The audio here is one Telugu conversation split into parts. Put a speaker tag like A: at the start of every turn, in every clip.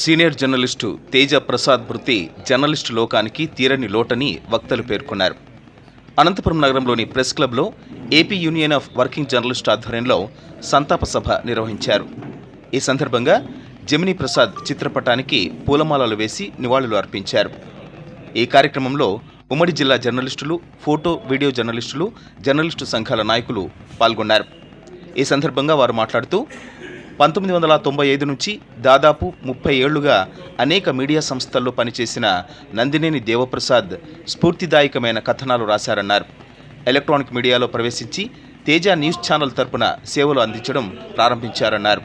A: సీనియర్ జర్నలిస్టు తేజ ప్రసాద్ మృతి జర్నలిస్టు లోకానికి తీరని లోటని వక్తలు పేర్కొన్నారు. అనంతపురం నగరంలోని ప్రెస్ క్లబ్లో AP union of working journalist ఆధ్వర్యంలో సంతాప సభ నిర్వహించారు. ఈ సందర్భంగా జమినీ ప్రసాద్ చిత్రపటానికి పూలమాలలు వేసి నివాళులు అర్పించారు. ఈ కార్యక్రమంలో ఉమ్మడి జిల్లా జర్నలిస్టులు ఫోటో వీడియో జర్నలిస్టులు జర్నలిస్టు సంఘాల నాయకులు పాల్గొన్నారు. ఈ సందర్భంగా వారు మాట్లాడుతూ పంతొమ్మిది వందల తొంభై ఐదు నుంచి దాదాపు ముప్పై ఏళ్ళుగా అనేక మీడియా సంస్థల్లో పనిచేసిన నందినేని దేవప్రసాద్ స్ఫూర్తిదాయకమైన కథనాలు రాశారన్నారు. ఎలక్ట్రానిక్ మీడియాలో ప్రవేశించి తేజ న్యూస్ ఛానల్ తరపున సేవలు అందించడం ప్రారంభించారన్నారు.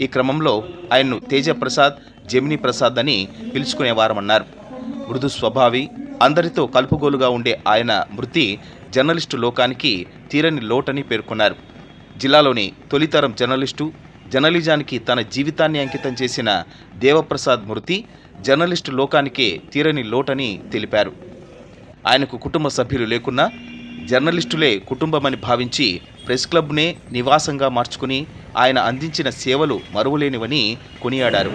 A: ఈ క్రమంలో ఆయన్ను తేజ ప్రసాద్ జమినీ ప్రసాద్ అని పిలుచుకునేవారమన్నారు. మృదు స్వభావి అందరితో కలుపుగోలుగా ఉండే ఆయన మృతి జర్నలిస్టు లోకానికి తీరని లోటని పేర్కొన్నారు. జిల్లాలోని తొలితరం జర్నలిస్టు జర్నలిజానికి తన జీవితాన్ని అంకితం చేసిన దేవప్రసాద్ మృతి జర్నలిస్టు లోకానికే తీరని లోటని తెలిపారు. ఆయనకు కుటుంబ సభ్యులు లేకున్నా జర్నలిస్టులే కుటుంబమని భావించి ప్రెస్ క్లబ్నే నివాసంగా మార్చుకుని ఆయన అందించిన సేవలు మరువలేనివని కొనియాడారు.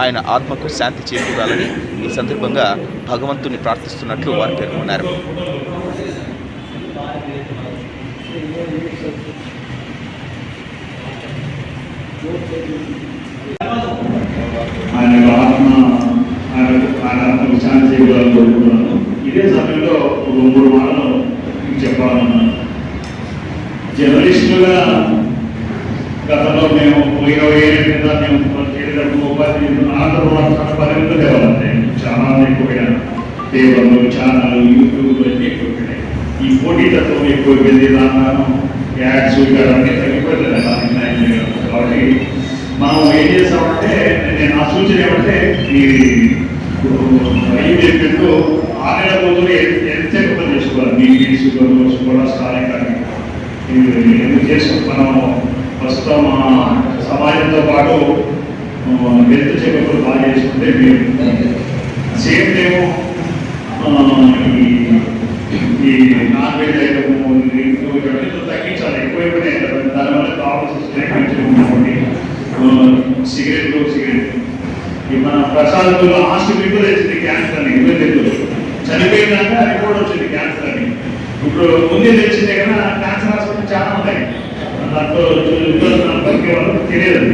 A: ఆయన ఆత్మకు శాంతి చేకూరాలని ఈ సందర్భంగా భగవంతుని ప్రార్థిస్తున్నట్లు వారు పేర్కొన్నారు.
B: ఆయన ఆత్మ ఆయన ఆయన ఆత్మకు చేయగలని కోరుకుంటున్నాను. ఇదే సమయంలో ఒక మూడు మాటలు చెప్పాలన్నాను జర్నలిస్టులుగా గతంలో మేము ఇరవై ఏళ్ళ క్రింద మేము చేరేటప్పుడు ఉపాధి ఆంధ్రప్రదేశ్ పరిమితులు తేవాలంటే చాలా ఎక్కువైనా పేపర్లు ఛానల్ యూట్యూబ్ అన్నీ ఎక్కువైనాయి ఈ పోటీతత్వం ఎక్కువైపోయింది. దాని యాడ్స్ ఇక్కడ అన్నీ తగ్గిపోతుంది కాబట్టి మనం ఏం చేస్తామంటే నేను నా సూచన ఏమంటే ఈ రైలు చెప్పినట్టు ఆ నెల రోజులు ఎంత పని చేసుకోవాలి? మీ షుగర్ కూడా స్టాలింగ్ ఎందుకు చేస్తాం? మనం ప్రస్తుతం సమాజంతో పాటు హెల్త్ చెకప్లు బాగా చేసుకుంటే సేమ్ టైము ఈ నాన్ వెజ్ ఐటమ్ తగ్గించాలి. ఎక్కువైపోయినాయి. కదా దానివల్ల ప్రాబ్లమ్స్ వస్తున్నాయి. సిగరెట్లు సిగరెట్ ఈ మన ప్రసాద్ లాస్ట్ వీక్ తెచ్చింది క్యాన్సర్ అని. ఇరవై తెలియదు చనిపోయినాక రిపోర్ట్ వచ్చింది క్యాన్సర్ అని. ఇప్పుడు ముందే తెలిసిందే కదా క్యాన్సర్ హాస్పిటల్ చాలా ఉన్నాయి. దాంట్లో ఇబ్బంది తెలియదు.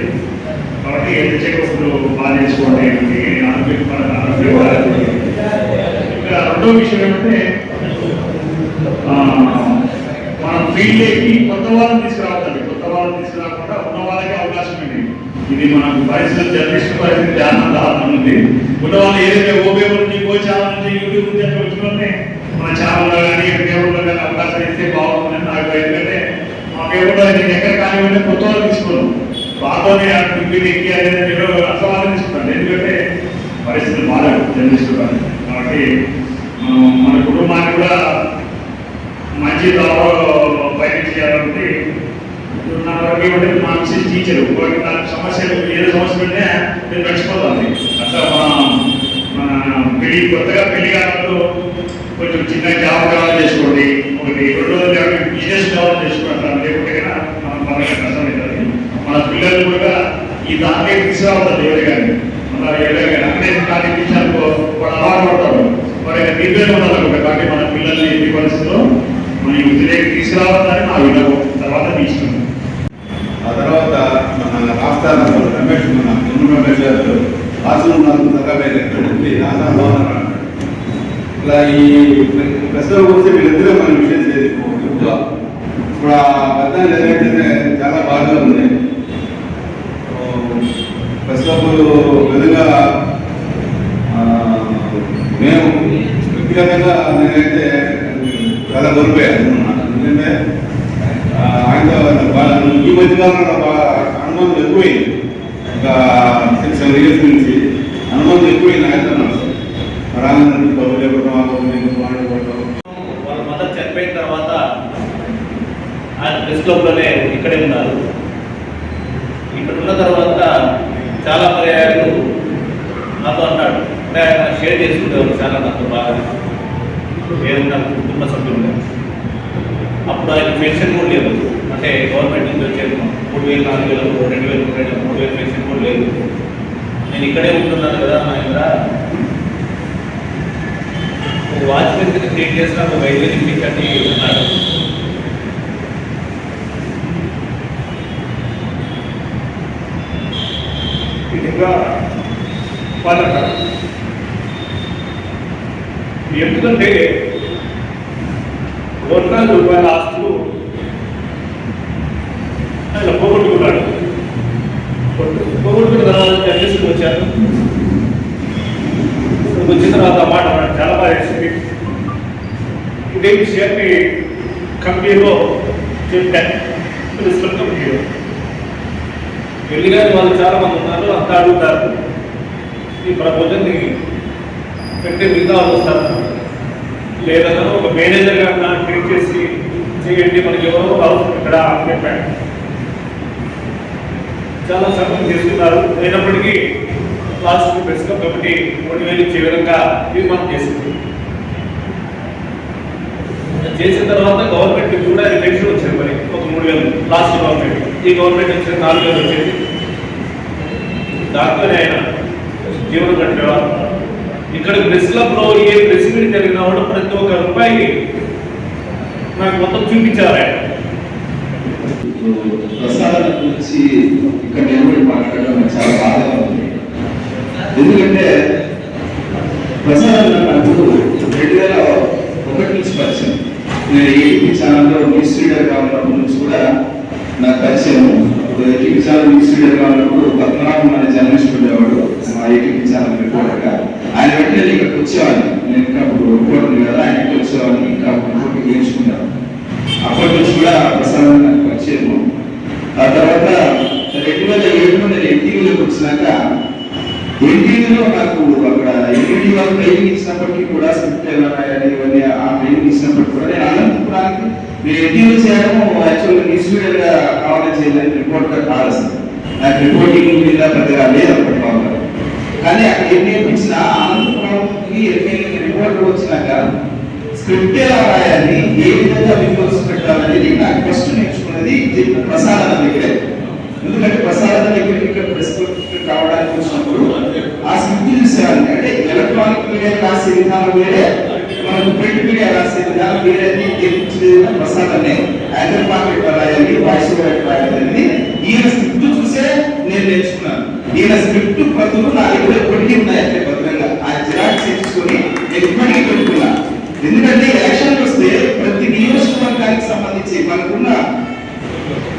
B: కాబట్టి ఎంత చెకప్లు బాగా చేసుకోండి. ఆరోగ్యం మన ఇంకా రెండో విషయం ఏమంటే మన ఫీల్డ్కి కొత్త వాళ్ళని తీసుకురావద్దండి. కొత్త వాళ్ళని తీసుకురాకుండా ఉన్న వాళ్ళకే అవకాశం ఉంది ఇది మనకు పరిస్థితి జర్నలిస్ట్ పరిస్థితి చాలా దారుణం ఉంది. ఉన్న వాళ్ళు ఏదైతే ఓపేపర్ నుంచి కో ఛానల్ నుంచి యూట్యూబ్ నుంచి అక్కడ వచ్చిన మన ఛానల్లో కానీ పేపర్లో కానీ అవకాశం ఇస్తే బాగుంటుందని నాకు ఎందుకంటే మా పేపర్లో నేను ఎక్కడ కానీ ఉంటే కొత్త వాళ్ళు తీసుకోను బాగానే మీరు ఎక్కి అనేది నేను అసలు వాళ్ళని ఎందుకంటే పరిస్థితులు బాగాలేదు జర్నలిస్టు కాబట్టి మన కుటుంబానికి కూడా మంచి దారిలో బయట చేయాలంటే నా వరకు ఏమంటే మా మిస్సెస్ టీచర్ ఒకటి సమస్యలు ఏ సమస్య ఉంటే నేను మర్చిపోతాను అట్లా మన మన పెళ్ళి కొత్తగా పెళ్ళి కాలంలో కొంచెం చిన్న జాబ్ కావాలి చేసుకోండి ఒకటి రెండు రోజులు బిజినెస్ కావాలి చేసుకోండి లేకుంటే కనుక మనం కష్టం అవుతుంది మన పిల్లలు కూడా ఈ దాంట్లో తీసుకురావద్దు ఎవరు కానీ మన ఎవరు కానీ అక్కడే కానీ టీచర్లు వాడు అలవాటు పడతారు మరి నిర్ణయం ఉండాలి కాబట్టి మన పిల్లల్ని ఎట్టి పరిస్థితుల్లో మన వృత్తిలోకి తీసుకురావాలని నా వినవు తర్వాత మీ ఇష్టం
C: ఆ తర్వాత మన రాష్ట్రాల రమేష్ మన గుండు రమేష్ గారు రాష్ట్రంలో నాకు తగ్గబోయేటటువంటి ఆశాభావన ఇలా ఈ ప్రశ్నల గురించి వీళ్ళిద్దరూ మనం విషయం చేసుకోవచ్చు ఇప్పుడు ఆ పెద్ద ఏదైతే చాలా బాగా ఉంది ప్రశ్నలు విధంగా మేము వ్యక్తిగతంగా నేనైతే చాలా కోల్పోయాను ఎందుకంటే ఆ, ఆయనతో ఈ మధ్య కాలంలో బాగా అనుబంధం ఎక్కువైంది. ఒక సిక్స్ సెవెన్ ఇయర్స్ నుంచి అనుబంధం ఎక్కువైంది ఆయనతో నాకు రానందరూ లేకుండా
D: వాళ్ళ మదర్ చనిపోయిన తర్వాత ఆయన ప్రెస్ క్లబ్లోనే ఇక్కడే ఉన్నారు. ఇక్కడ ఉన్న తర్వాత చాలా పర్యాయాలు నాతో అన్నాడు. అంటే ఆయన షేర్ చేసుకునేవారు చాలా నాతో బాగా. ఏదైనా కుటుంబ సభ్యులు అప్పుడు ఆయన పెన్షన్ కూడా లేదు. అంటే గవర్నమెంట్ నుంచి వచ్చేది మూడు వేలు నాలుగు వేలు రెండు వేలు రెండు మూడు వేలు పెన్షన్ కూడా లేదు. నేను ఇక్కడే ఉంటున్నాను కదా మా దగ్గర వాచ్మెన్ కింద క్రియేట్ చేసిన ఒక వైద్యుని ఇప్పించండి ఉన్నాడు
B: ఇంకా వాళ్ళ ఎందుకంటే కోట్లాది రూపాయల ఆస్తులు ఆయన పోగొట్టుకున్నాడు పోగొట్టుకున్న తర్వాత జర్నలిస్టులు వచ్చారు. ఇక్కడికి వచ్చిన తర్వాత మాట చాలా బాగా వేసింది ఇదే విషయాన్ని కంపెనీలో చెప్పాను ప్రిన్సిపల్ కంపెనీలో.
D: వెళ్ళి వాళ్ళు చాలా మంది ఉన్నారు అంతా అడుగుతారు. ఈ ప్రపోజల్ని పెట్టే మిగతా వస్తారు. లేదన్నా ఒక మేనేజర్ కన్నా ట్రీట్ చేసి చేయండి మనకి ఎవరో అవసరం ఇక్కడ అని చెప్పాడు చాలా సమయం తీసుకున్నారు అయినప్పటికీ లాస్ట్ ప్రెస్ కమిటీ మూడు వేలు ఇచ్చే విధంగా తీర్మానం చేసింది. చేసిన తర్వాత గవర్నమెంట్ కూడా ఎలక్షన్ వచ్చింది మరి ఒక మూడు వేలు లాస్ట్ గవర్నమెంట్. ఈ గవర్నమెంట్ వచ్చిన నాలుగు వేలు వచ్చేది. దాంట్లోనే ఆయన జీవనం కట్టేవారు ఇక్కడ ప్రెస్ క్లబ్లో ఏ ప్రెస్ మీట్ జరిగినా కూడా ప్రతి ఒక్క రూపాయి నాకు మొత్తం చూపించారు ఆయన.
C: ప్రసాదాల గురించి ఇక్కడ నిలబడి మాట్లాడడం చాలా బాధగా ఉంది. ఎందుకంటే ప్రసాదాలు నాకు రెండు వేల ఒకటి నుంచి పరిచయం. నేను ఏటీవీ ఛానల్లో న్యూస్ రీడర్గా ఉన్నప్పటి నుంచి కూడా నాకు పరిచయం. ఏటీపీ ఛానల్ న్యూస్ రీడర్గా ఉన్నప్పుడు పద్మనాభం అనే జర్నలిస్ట్ ఉండేవాడు. మా ఏటీవీ ఛానల్ రిపోర్టర్గా ఆయన వెంటనే ఇక్కడికి వచ్చేవాడిని. నేను ఇంకా అప్పుడు రిపోర్టర్ కదా ఆయనకి వచ్చేవాడిని. ఇంకా రిపోర్ట్ నేర్చుకున్నాను. అప్పటి నుంచి కూడా ప్రసాదం నాకు పరిచయము. ఆ తర్వాత రెండు వేల ఏడులో నేను ఎన్టీవీలోకి వచ్చినాక ఎన్టీవీలో నాకు అక్కడ. ఎన్టీవీ వాళ్ళు ట్రైనింగ్ ఇచ్చినప్పటికీ కూడా స్క్రిప్ట్ ఎలా ఇవన్నీ ఆ ట్రైనింగ్ ఇచ్చినప్పటికీ కూడా నేను అనంతపురానికి నేను ఎన్టీవీ చేయడము యాక్చువల్గా న్యూస్గా కావాలని చేయాలని రిపోర్ట్గా కావాల్సింది నాకు రిపోర్టింగ్ మీద పెద్దగా లేదు అప్పట్లో కానీ అక్కడ ఏం నేర్పించిన అనంతపురంకి రిపోర్టర్ వచ్చినాక స్క్రిప్ట్ ఎలా రాయాలి ఏ విధంగా విజువల్స్ పెట్టాలనేది నాకు ఫస్ట్ నేర్చుకున్నది ప్రసాదం దగ్గరే. ఎందుకంటే ప్రసాదం దగ్గర ఇక్కడ ప్రెస్ కావడానికి వచ్చినప్పుడు ఆ స్క్రిప్ట్ చూసేవాడిని అంటే ఎలక్ట్రానిక్ మీడియా రాసే విధానం వేరే మనకు ప్రింట్ మీడియా రాసే విధానం వేరే అని నేర్పించేది ప్రసాదనే యాంకర్ పార్ట్ ఎట్లా రాయాలి వాయిస్ ఓవర్ ఎట్లా ఈయన స్క్రిప్ట్ చూసే నేను నేర్చుకున్నాను. ఈయన స్క్రిప్ట్ ప్రతులు నా దగ్గర ఎప్పటికీ ఉన్నాయి అంటే భద్రంగా. ఆ జిరాక్స్ తెచ్చుకొని ఎప్పటికీ పెట్టుకున్నా. ఎందుకంటే ఎలక్షన్ వస్తే ప్రతి నియోజకవర్గానికి సంబంధించి మనకున్న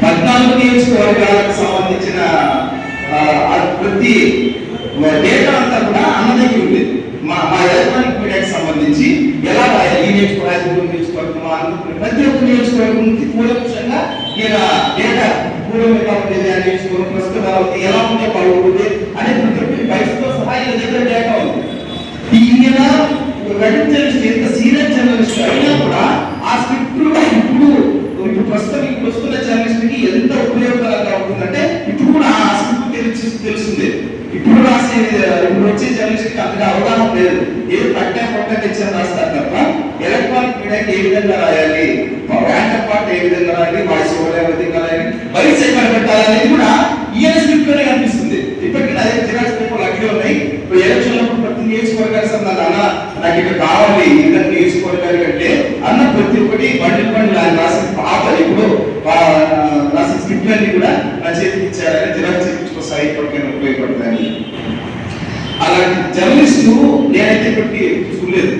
C: పద్నాలుగు నియోజకవర్గాలకు సంబంధించిన ప్రతి డేటా అంతా కూడా అన్న దగ్గర ఉండేది మా మా ఎలక్ట్రానిక్ మీడియాకి సంబంధించి ఎలా రాయాలి? ఈ నియోజకవర్గం ఈ నియోజకవర్గం అనంతపురం ప్రతి ఒక్క నియోజకవర్గం నుంచి కూలంకషంగా ఈయన డేటా పూర్వం ఎలా ఉండేది ఆ నియోజకవర్గం ప్రస్తుతం ఎలా ఎలా ఉంటే బాగుంటుంది అనే ప్రతి వయసుతో సహా ఈయన దగ్గర డేటా ఉంది. ఈయన వెంటనే జర్నలిస్ట్ ఎంత సీనియర్ జర్నలిస్ట్ అయినా కూడా ఆ స్క్రిప్ట్ ఇప్పుడు ఇప్పుడు ప్రస్తుతం ఇప్పుడు వస్తున్న జర్నలిస్ట్కి ఎంత ఉపయోగకరంగా ఉంటుందంటే ఇప్పుడు కూడా ఆ స్క్రిప్ట్ తెలిసి తెలుస్తుంది రాసే ఇప్పుడు వచ్చే జర్నలిస్ట్ అంతగా అవగాహన లేదు. ఏ పట్టే పట్ట తెచ్చని రాస్తారు తప్ప ఎలక్ట్రానిక్ మీడియాకి ఏ విధంగా రాయాలి? ర్యాంక్ పార్ట్ ఏ విధంగా రాయాలి? వాయిస్ ఓవర్ ఏ విధంగా రాయాలి? వయసు ఎక్కడ పెట్టాలనేది కూడా ఈఎన్ స్క్రిప్ట్లోనే కనిపిస్తుంది. ఇప్పటికీ అదే జిరాక్స్ పేపర్లు అక్కడే ఉన్నాయి. ఇప్పుడు ఎలక్షన్ అప్పుడు ప్రతి నియోజకవర్గానికి సంబంధించిన అన్న నాకు ఇక్కడ కావాలి ఇద్దరు నియోజకవర్గానికి అంటే అన్న ప్రతి ఒక్కటి బండిల్ బండిల్ ఆయన రాసిన పాత ఇప్పుడు ఆ, రాసిన స్క్రిప్ట్ అన్ని కూడా నా చేతికి ఇచ్చారని జిరాక్స్ చేయించుకోసారి ఇప్పటికైనా ఉపయోగపడతాయి అలాంటి జర్నలిస్టు నేనైతే ఇప్పటికీ చూడలేదు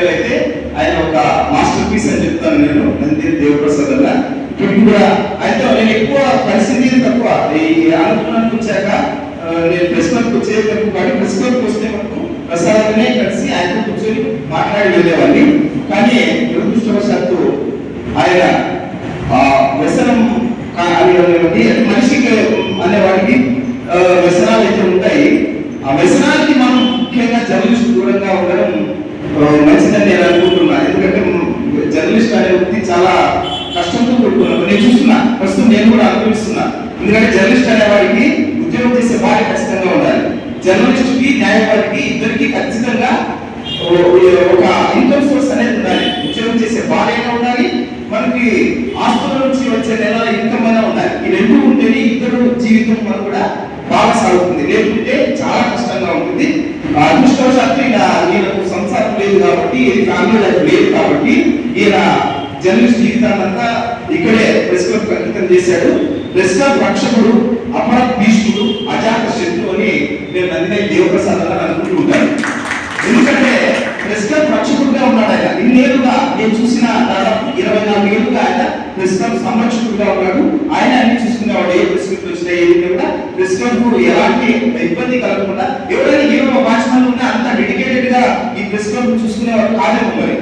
C: ఎలక్ట్రానిక్ అయితే ఆయన ఒక మాస్టర్ పీస్ అని చెప్తాను నేను. నంది దేవప్రసాద్ అన్న ఇప్పుడు కూడా అయితే నేను ఎక్కువ పరిస్థితి తక్కువ. ఈ ఆలోచనకు వచ్చాక నేను ప్రెస్ క్లబ్కి వచ్చేది తక్కువ కానీ ప్రెస్ క్లబ్కి వస్తే మనకు ప్రసాదనే కలిసి ఆయనతో కూర్చొని మాట్లాడి వెళ్ళేవాడిని. కానీ దురదృష్టవశాత్తు ఆయన ఆ వ్యసనం అనేవాడి మనిషికి అనేవాడికి వ్యసనాలు అయితే ఉంటాయి. ఆ వ్యసనానికి మనం ముఖ్యంగా జర్నలిస్ట్ దూరంగా ఉండడం ఆ, మంచిదని నేను అనుకుంటున్నా ఎందుకంటే జర్నలిస్ట్ అనే వృత్తి చాలా కష్టంతో కూడుకున్నాను నేను చూస్తున్నా ప్రస్తుతం నేను కూడా అనుభవిస్తున్నా ఎందుకంటే జర్నలిస్ట్ అనే వాడికి ఉద్యోగం చేసే వారి ఖచ్చితంగా ఉండాలి జర్నలిస్ట్ ఇద్దరికి ఖచ్చితంగా ఒక ఇన్కమ్ సోర్స్ అనేది ఉండాలి. ఉద్యోగం చేసే భార్యగా ఉండాలి మనకి ఆస్తుల నుంచి వచ్చే నెల ఇన్కమ్ అయినా ఉండాలి. ఈ రెండు ఉంటేనే ఇద్దరు జీవితం మనం కూడా బాగా సాగుతుంది లేకుంటే చాలా కష్టంగా ఉంటుంది. అదృష్టవశాత్తు ఈయన ఈయనకు సంసారం లేదు కాబట్టి ఫ్యామిలీ లైఫ్ లేదు కాబట్టి ఈయన జర్నలిస్ట్ జీవితాన్నంతా ఇక్కడే ప్రెస్ క్లబ్ అంకితం చేశాడు. ప్రెస్ క్లబ్ రక్షకుడు అపర భీష్ముడు అజాత నేను నందినే దేవప్రసాద్ అని అనుకుంటూ ఉంటాను ఎందుకంటే ప్రెస్ క్లబ్ రక్షకుడుగా ఉన్నాడు ఆయన. ఇన్నేళ్ళుగా నేను చూసిన దాదాపు ఇరవై నాలుగు ఏళ్ళుగా ఆయన ప్రెస్ క్లబ్ సంరక్షకుడుగా ఉన్నాడు. ఆయన అన్ని చూసుకునేవాడు ఏ ప్రెస్ వచ్చినా ఏది కూడా ప్రెస్ క్లబ్ ఎలాంటి ఇబ్బంది కలగకుండా ఎవరైనా ఏ వాచనాలు ఉన్నా అంత డెడికేటెడ్గా ఈ ప్రెస్ క్లబ్ చూసుకునేవాడు కాదేమో మరి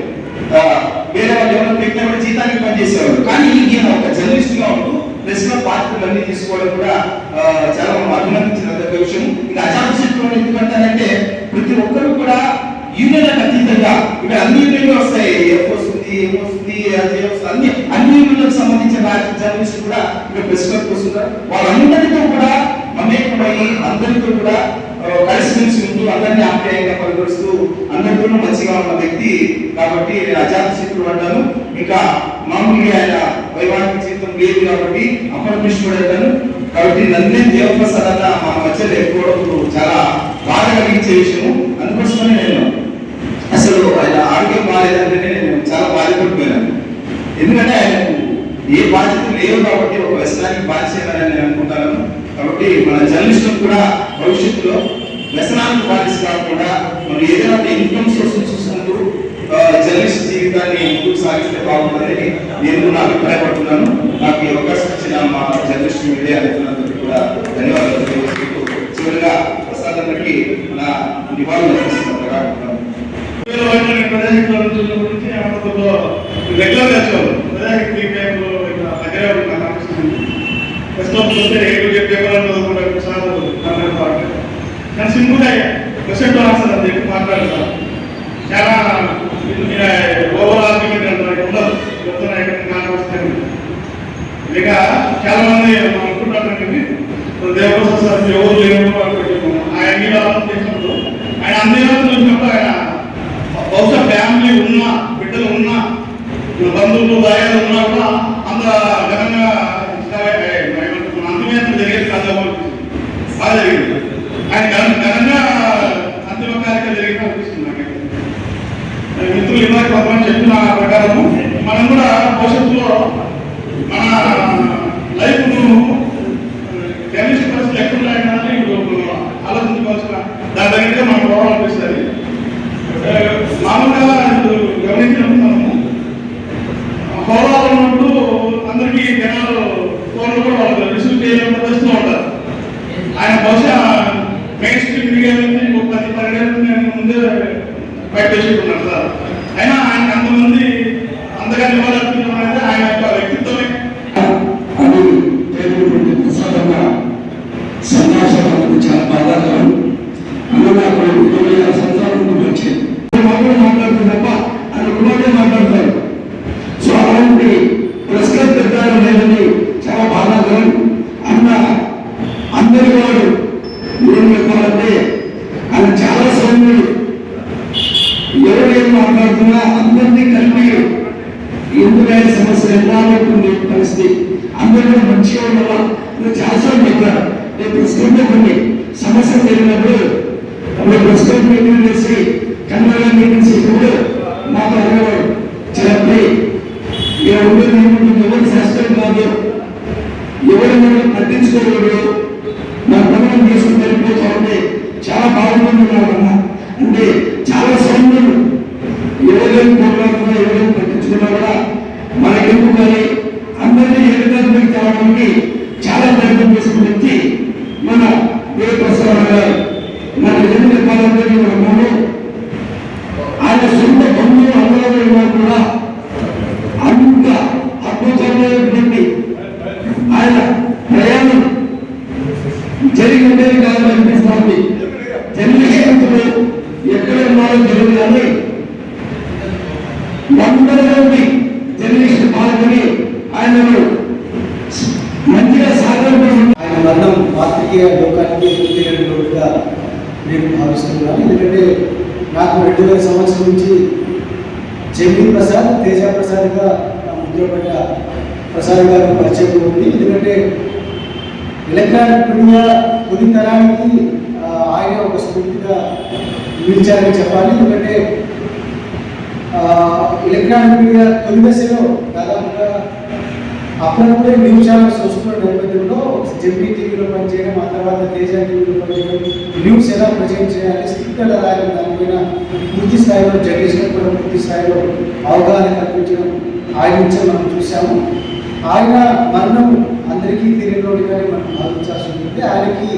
C: వేరే వాళ్ళు ఎవరైనా పెట్టిన జీతానికి పనిచేసేవాడు కానీ ఈయన ఒక జర్నలిస్ట్గా ఉంటూ ప్రెస్ పాత్రలు అన్ని తీసుకోవడం కూడా చాలా మనం అభినందించిన విషయం ఎందుకంటారంటే ప్రతి ఒక్కరు కూడా యూనియన్లకు అతీతంగా. ఇక్కడ అన్ని యూనియన్లు వస్తాయి. ఎఫ్ వస్తుంది ఏం వస్తుంది అది అన్ని అన్ని యూనియన్లకు సంబంధించిన జర్నలిస్ట్ కూడా ఇక్కడ ప్రెస్ క్లబ్ వస్తున్నారు. వాళ్ళందరితో కూడా మమేకమై అందరితో కూడా కలిసిమెలిసి ఉంటూ అందరినీ ఆప్యాయంగా పలుకరుస్తూ అందరితోనూ మంచిగా ఉన్న వ్యక్తి కాబట్టి నేను అజాత అంటాను. ఇంకా మామూలుగా ఆయన వైవాహిక జీవితం లేదు కాబట్టి అపరమిష్ఠుడు అంటాను. కాబట్టి నన్నే దేవప్రసాద్ అన్న మా మధ్య లేకపోవడం చాలా బాధ కలిగించే విషయము. అందుకోసమనే నేను అసలు ఆయన ఆరోగ్యం బాగాలేదంటే నేను చాలా బాధపడిపోయాను. ఎందుకంటే ఆయన ఏ బాధ్యత లేవు కాబట్టి ఒక వ్యసనానికి బాధ్యత నేను అనుకుంటాను. కాబట్టి మన జర్నలిస్టులు కూడా భవిష్యత్తులో వ్యసనానికి బాధ్యత కాకుండా మనం ఏదైనా ఇన్కమ్ సోర్స్ చూసుకుంటూ జర్నలిస్ట్ జీవితాన్ని ముందుకు సాగిస్తే బాగుంటుందని నేను నా అభిప్రాయపడుతున్నాను. నాకు ఈ అవకాశం ఇచ్చిన మా జర్నలిస్ట్ మీడియా మిత్రులందరికీ కూడా ధన్యవాదాలు తెలియజేస్తూ చివరిగా ప్రసాద్ అన్నకి నా నివాళులు అర్పిస్తున్నాను.
E: సింపుల్గా క్వశ్చన్ ఆన్సర్ అని చెప్పి మాట్లాడతారు చాలా ఓవర్ ఆర్గ్యుమెంట్ అంటారు ఉండదు చెప్తున్నా ఇక చాలా మంది అనుకుంటారు దేవస్థ సార్ ఎవరు లేరు అనుకుంటున్నాము ఆయన మీద ఆలోచన చేసినప్పుడు ఆయన అన్ని రోజులు ఆయన బహుశా ఫ్యామిలీ ఉన్నా బిడ్డలు ఉన్నా బంధువులు దాయాలు ఉన్నా కూడా అంత ఘనంగా అంతిమేతం జరిగేది కాదు బాగా జరిగింది. ఆయన ఘన ఘనంగా అంతిమ కార్యక్రమం జరిగింది అనిపిస్తుంది నాకు. మిత్రులు ఇలా కొంతమంది చెప్పిన ప్రకారము మనం కూడా భవిష్యత్తులో మన లైఫ్ జర్నలిస్ట్ పరిస్థితులు ఎక్కడ ఉన్నాయని ఇప్పుడు ఆలోచించుకోవాల్సిన దాని దగ్గర మనకు పోవాలనిపిస్తుంది ఆ, మామూలుగా ఇప్పుడు గమనించినప్పుడు మనము హోదాలో ఉన్నప్పుడు అందరికీ జనాలు ఫోన్లు కూడా వాళ్ళు రిసీవ్ చేయలేని పరిస్థితిలో ఉంటారు ఆయన బహుశా మెయిన్ స్ట్రీమ్ మీడియా నుంచి ఇంకొక పది పన్నెండేళ్ళ నుంచి నేను ముందే బయట వేసుకున్నాను సార్ అయినా ఆయన అంతమంది అంతగా నివాళులర్పించడం ఆయన యొక్క వ్యక్తిత్వమే
F: అని పేర్కొంటుంది ప్రసాదంగా సన్యాసం అనేది చాలా బాధాకరం అందులో నాకు ఇరవై ఆరు సంవత్సరాల ముందు వచ్చేది మాత్రం మాట్లాడుతుంది తప్ప ఆయన కుమార్తె మాట్లాడతారు సో అలాంటి ప్రెస్ క్లబ్ పెట్టారు లేదని చాలా బాధాకరం అన్న అందరి వాడు ఏం చెప్పాలంటే ఆయన చాలా సౌమ్యుడు ఎవరు ఏం మాట్లాడుతున్నా అందరినీ కలిపి ఎందుకైనా సమస్య ఎలా ఉంటుంది పరిస్థితి అందరూ మంచిగా ఉండాలా నేను చాలాసార్లు చెప్పాను నేను ప్రస్తుతంలో కొన్ని సమస్యలు జరిగినప్పుడు అప్పుడు ప్రస్తుతం మీటింగ్ చేసి కన్నడ మీటింగ్స్ ఇప్పుడు మాకు అడగవాడు చెప్పి ఎవరు ఎవరు శాస్త్రం కాదు ఎవరు మనం
G: వేల సంవత్సరం నుంచి జగీ ప్రసాద్ తేజ ప్రసాద్గా నా ముద్రపడ్డ ప్రసాద్ గారికి పరిచయం ఉంది. ఎందుకంటే ఎలక్ట్రానిక్ మీడియా తొలి తరానికి ఆయన ఒక స్ఫూర్తిగా నిలిచారని చెప్పాలి. ఎందుకంటే ఎలక్ట్రానిక్ మీడియా తొలి దశలో దాదాపుగా అప్పుడప్పుడే న్యూస్ ఛానల్స్ వస్తున్న నేపథ్యంలో జెపీ టీవీలో పనిచేయడం ఆ తర్వాత తేజా టీవీలో పనిచేయడం న్యూస్ ఎలా ప్రజెంట్ చేయాలి స్క్రిప్ట్ ఎలా రాయడం దానిపైన పూర్తి స్థాయిలో జర్నలిస్టులకు కూడా పూర్తి స్థాయిలో అవగాహన కల్పించడం ఆయన నుంచే మనం చూసాము ఆయన మరణం అందరికీ తెలియలోనిగానే మనం భావించాల్సి ఉంటుంది. ఆయనకి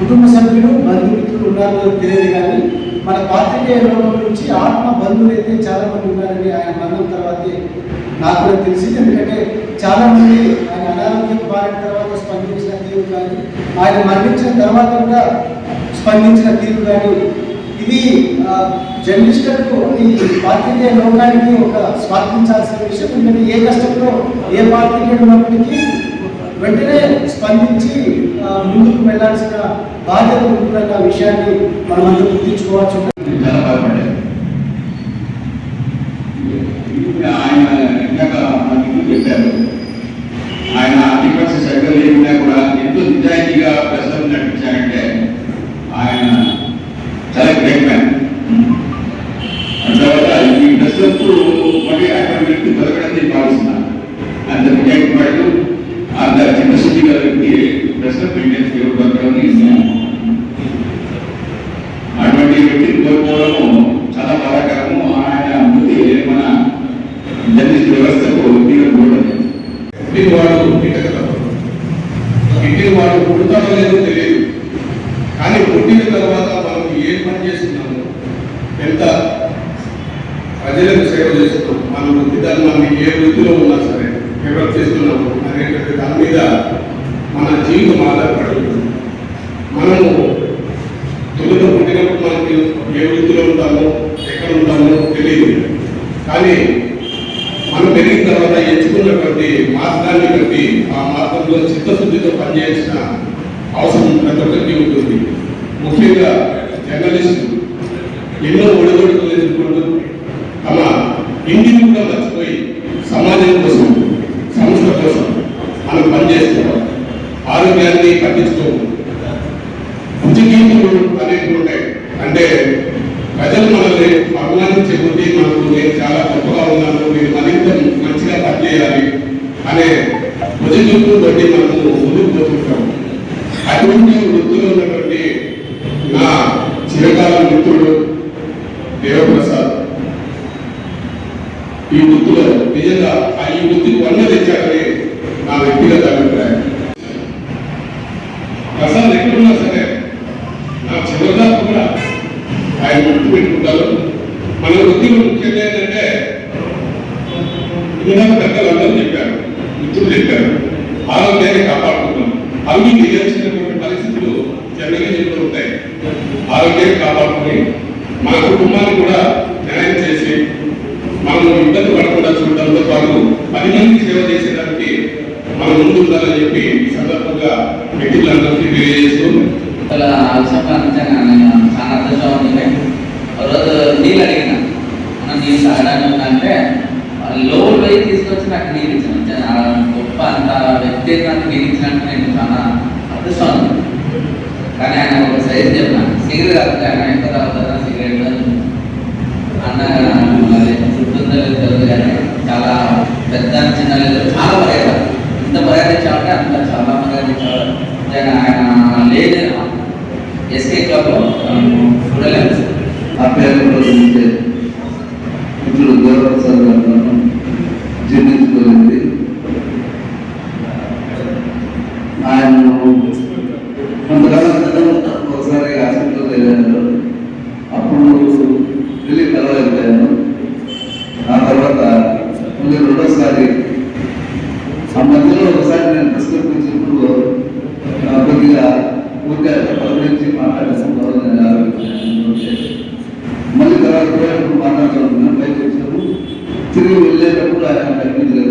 G: కుటుంబ సభ్యులు బంధుమిత్రులు ఉన్నారో తెలియదు కానీ మన పాత్రికేయ లోకం నుంచి ఆత్మ బంధువులు అయితే చాలా మంది ఉన్నారని ఆయన మరణం తర్వాతే నాకు కూడా తెలిసింది. ఎందుకంటే చాలా మంది అనారోగ్యం బారిన తర్వాత స్పందించిన తీరు కానీ ఆయన మరణించిన తర్వాత కూడా స్పందించిన తీరు కానీ ఇది జర్నలిస్టులకు ఈ పాత్రికేయ లోకానికి ఒక స్వార్థించాల్సిన విషయం. ఎందుకంటే ఏ కష్టంలో ఏ పాత్రికేయుడు ఉన్నప్పటికీ వెంటనే స్పందించి ముందుకు వెళ్ళాల్సిన బాధ్యత ఉంటుందన్న విషయాన్ని మనం అందరూ గుర్తించుకోవాల్సి
C: ఆయన చెప్పారు. ఆయన ఆధిపత్య సరిగ్గా లేకుండా కూడా ఎంతో నిజాయితీగా ప్రజలు నడిపించారంటే ఆయన చాలా గ్రేట్ మ్యాన్ తర్వాత ఈ ప్రశ్నకు మరి అక్కడ వ్యక్తి బతకడం నేను భావిస్తున్నాను అంత నిజాయితీ పడుతూ అంత చిత్తశుద్ధి గల వ్యక్తి ప్రశ్న మెయింటెన్స్ బతకడం అటువంటి వ్యక్తిని కోల్పోవడము చాలా బాధాకరం ఆయన మృతి మన జర్నలిస్ట్ వ్యవస్థకు తీవ్ర దూరం
H: పుట్టిన వాడు గిట్టక తప్పదు గిట్టిన వాడు పుడతాడో లేదో తెలియదు కానీ పుట్టిన తర్వాత మనం ఏ పని చేస్తున్నాము ఎంత ప్రజలకు సేవ చేస్తున్నాం మన వృత్తి ధర్మాన్ని ఏ వృత్తిలో ఉన్నా సరే ఎవరు చేస్తున్నాము అనేటువంటి దాని మీద మన జీవితం ఆధారపడి ఉంటుంది మనము తొలుత పుట్టినప్పుడు మనకి ఏ వృత్తిలో ఉంటామో? ఎక్కడ ఉంటామో? తెలియదు కానీ మనం పెరిగిన తర్వాత ఎంచుకున్నటువంటి మార్గాన్ని బట్టి ఆ మార్గంలో చిత్తశుద్ధితో పనిచేయాల్సిన అవసరం ప్రతి ఒక్కరికి ఉంటుంది. ముఖ్యంగా జర్నలిస్టు ఎన్నో ఒడిదొడుకులు ఎదుర్కొంటూ తమ ఇంటిని కూడా మర్చిపోయి సమాజం కోసం సంస్థ కోసం మనం పనిచేస్తున్నాం. ఆరోగ్యాన్ని పట్టించుకోము ఉచితీతులు అనేవి ఉంటాయి అంటే ప్రజలు మనల్ని అభిమానించే కొద్దీ మనకు నేను చాలా గొప్పగా ఉన్నాను మీరు మరింత మంచిగా పనిచేయాలి అనే ఉచితీతులు బట్టి మనము ముందుకు పోతుంటాము. అటువంటి వృత్తిలో ఉన్నటువంటి నా చిరకాల మిత్రుడు దేవప్రసాద్. ఈ వృత్తిలో నిజంగా ఆ ఈ వృత్తికి వన్న తెచ్చాడని నా వ్యక్తిగత అభిప్రాయం ప్రసాద్ ఎక్కడున్నా సరే నా చివరిదాకా కూడా ఆయన గుర్తు పెట్టుకుంటారు మన వృత్తిలో ముఖ్యంగా ఏంటంటే ఇందాక పెద్దలు అందరూ చెప్పారు మిత్రులు చెప్పారు ఆరోగ్యాన్ని కాపాడుకుంటాం అవి చేయాల్సినటువంటి పరిస్థితులు జర్నలిజంలో ఉంటాయి ఆరోగ్యాన్ని కాపాడుకుని మా కుటుంబాన్ని కూడా న్యాయం చేసి మనం ఇబ్బంది పడకుండా చూడడంతో పాటు పది మందికి సేవ చేసేదానికి మనం ముందు ఉండాలని చెప్పి సందర్భంగా మిత్రులందరికీ తెలియజేస్తూ
I: అసలు చాలా అదృష్టం ఉంది ఒక రోజు నీళ్ళు అడిగిన అన్న నీళ్ళు తాగడానికి అంటే లోపల పోయి తీసుకొచ్చి నాకు నీళ్ళు ఇచ్చిన నిజంగా ఆ గొప్ప అంత వ్యక్తిగతంగా నీళ్ళు ఇచ్చినట్టు నేను చాలా అదృష్టం ఉంది కానీ ఆయన ఒక సైజ్ చెప్పిన సిగరెట్ కాదు ఆయన ఎంత తాగుతారా సిగరెట్ అన్న అది చుట్టుందో లేదో తెలియదు కానీ చాలా పెద్ద చిన్న లేదు చాలా మర్యాద ఎంత మర్యాద ఇచ్చామంటే అంత చాలా మర్యాద ఇచ్చాడు నిజంగా ఆయన లేదు ఎస్కే క్లబ్ చూడలేదు
J: ఆ ఇరవై తిరిగి వెళ్ళేటప్పుడు ఆయన